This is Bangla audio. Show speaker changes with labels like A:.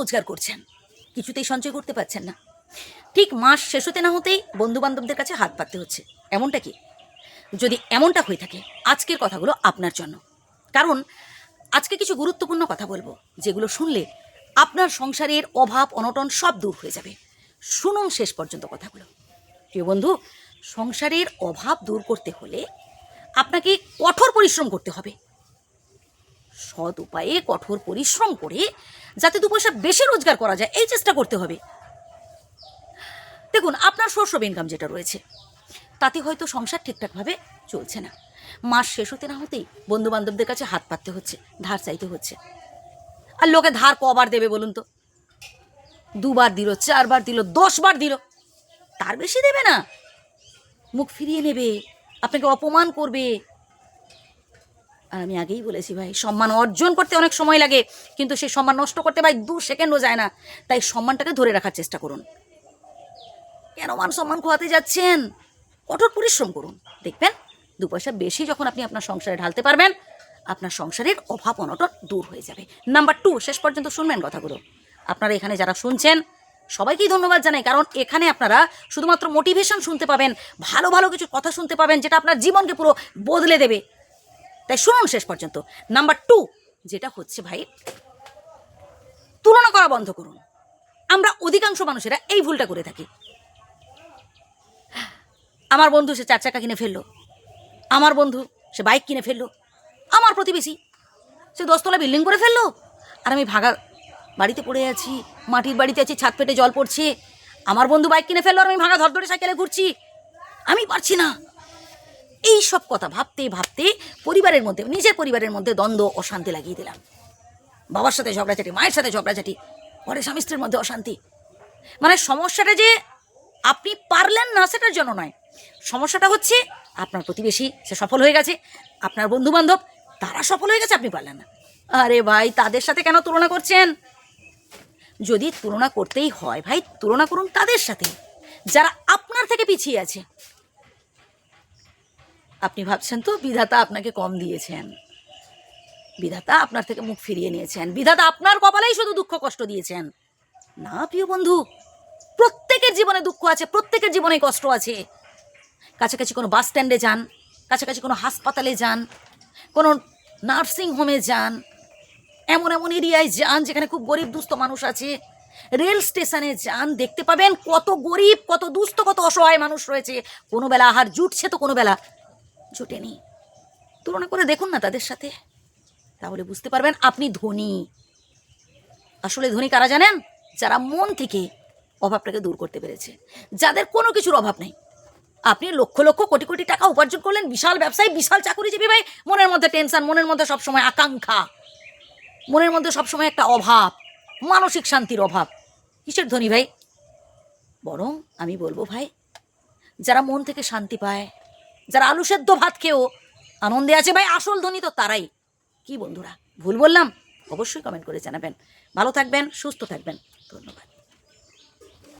A: রোজগার করছেন। কিছুতেই সঞ্চয় করতে পারছেন না। ঠিক মাস শেষ হতে না হতেই বন্ধু বান্ধবদের কাছে হাত পাততে হচ্ছে। এমনটা কি? যদি এমনটা হয়ে থাকে, আজকের কথাগুলো আপনার জন্য। কারণ আজকে কিছু গুরুত্বপূর্ণ কথা বলব, যেগুলো শুনলে আপনার সংসারের অভাব, অনটন সব দূর হয়ে যাবে। শুনুন শেষ পর্যন্ত কথাগুলো। প্রিয় বন্ধু, সংসারের অভাব দূর করতে হলে আপনাকে কঠোর পরিশ্রম করতে হবে। সৎ উপায়ে কঠোর পরিশ্রম করে যাতে দু পয়সা বেশি রোজগার করা যায়, এই চেষ্টা করতে হবে। দেখুন, আপনার সোর্স ইনকাম যেটা রয়েছে, তাতে হয়তো সংসার ঠিকঠাকভাবে চলছে না। মাস শেষ হতে না হতেই বন্ধু বান্ধবদের কাছে হাত পাততে হচ্ছে, ধার চাইতে হচ্ছে। আর লোকে ধার কবার দেবে বলুন তো? দুবার দিল, চারবার দিল, দশবার দিল, তার বেশি দেবে না। মুখ ফিরিয়ে নেবে, আপনাকে অপমান করবে আর আমি আগেই বলেছি ভাই, সম্মান অর্জন করতে অনেক সময় লাগে, কিন্তু সেই সম্মান নষ্ট করতে ভাই দু সেকেন্ডও যায় না। তাই সম্মানটাকে ধরে রাখার চেষ্টা করুন। কেন মান সম্মান খোয়াতে যাচ্ছেন? কঠোর পরিশ্রম করুন। দেখবেন, দু পয়সা বেশি যখন আপনি আপনার সংসারে ঢালতে পারবেন, আপনার সংসারের অভাব অনটন দূর হয়ে যাবে। নাম্বার টু, শেষ পর্যন্ত শুনবেন কথাগুলো। আপনারা এখানে যারা শুনছেন, সবাইকেই ধন্যবাদ জানাই, কারণ এখানে আপনারা শুধুমাত্র মোটিভেশন শুনতে পাবেন, ভালো ভালো কিছু কথা শুনতে পাবেন, যেটা আপনার জীবনকে পুরো বদলে দেবে। তাই শুনুন শেষ পর্যন্ত। নাম্বার টু যেটা হচ্ছে ভাই, তুলনা করা বন্ধ করুন। আমরা অধিকাংশ মানুষেরা এই ভুলটা করে থাকি। আমার বন্ধু সে চার চাকা কিনে ফেলল। আমার বন্ধু সে বাইক কিনে ফেলল। আমার প্রতিবেশী সে দশতলা বিল্ডিং করে ফেলল। আর আমি ভাগা বাড়িতে পড়ে আছি, মাটির বাড়িতে আছি, ছাদ পেটে জল পড়ছে। আমার বন্ধু বাইক কিনে ফেলল আর আমি ভাগা ধরধরে সাইকেলে ঘুরছি। আমি পারছি না। এই সব কথা ভাবতে ভাবতে পরিবারের মধ্যে, নিজের পরিবারের মধ্যে দ্বন্দ্ব, অশান্তি লাগিয়ে দিলাম। বাবার সাথে ঝগড়াঝাটি, মায়ের সাথে ঝগড়াঝাটি পরে স্বামী স্ত্রীর মধ্যে অশান্তি। মানে সমস্যাটা যে আপনি পারলেন না সেটার জন্য নয়। সমস্যাটা হচ্ছে আপনার প্রতিবেশী, সে সফল হয়ে গেছে, আপনার বন্ধু বান্ধব তারা সফল হয়ে গেছে, আপনি পারলেন না। আরে ভাই, তাদের সাথে কেন তুলনা করছেন? যদি তুলনা করতেই হয় ভাই, তুলনা করুন তাদের সাথে। যারা আপনার থেকে পিছিয়ে আছে আপনি ভাবছেন তো বিধাতা আপনাকে কম দিয়েছেন। বিধাতা আপনার থেকে মুখ ফিরিয়ে নিয়েছেন। বিধাতা আপনার কপালেই শুধু দুঃখ কষ্ট দিয়েছেন। না, প্রিয় বন্ধু, প্রত্যেকের জীবনে দুঃখ আছে, প্রত্যেকের জীবনে কষ্ট আছে। কাছাকাছি কোনো বাস স্ট্যান্ডে যান, কাছাকাছি কোনো হাসপাতালে যান, কোনো নার্সিং হোমে যান, এমন এমন এরিয়ায় যান যেখানে খুব গরিব দুস্থ মানুষ আছে। রেল স্টেশনে যান, দেখতে পাবেন কত গরিব, কত দুস্থ, কত অসহায় মানুষ রয়েছে। কোনো বেলা আহার জুটছে তো কোনো বেলা জুটেনি তুলনা করে দেখুন না তাদের সাথে। তাহলে বুঝতে পারবেন আপনি ধনী। আসলে ধনী কারা জানেন? যারা মন থেকে অভাবটাকে দূর করতে পেরেছে। যাদের কোনো কিছুর অভাব নেই। আপনি লক্ষ লক্ষ কোটি কোটি টাকা উপার্জন করলেন, বিশাল ব্যবসায়ী, বিশাল চাকুরিজীবী ভাই, মনের মধ্যে টেনশন, মনের মধ্যে সবসময় আকাঙ্ক্ষা। মনের মধ্যে সবসময় একটা অভাব, মানসিক শান্তির অভাব। কিসের ধনী ভাই? বরং আমি বলব ভাই, যারা মন থেকে শান্তি পায় যারা আলু সেদ্ধ ভাত খেয়েও আনন্দে আছে ভাই, আসল ধনী তো তারাই। কি বন্ধুরা, ভুল বললাম? অবশ্যই কমেন্ট করে জানাবেন। ভালো থাকবেন, সুস্থ থাকবেন। ধন্যবাদ।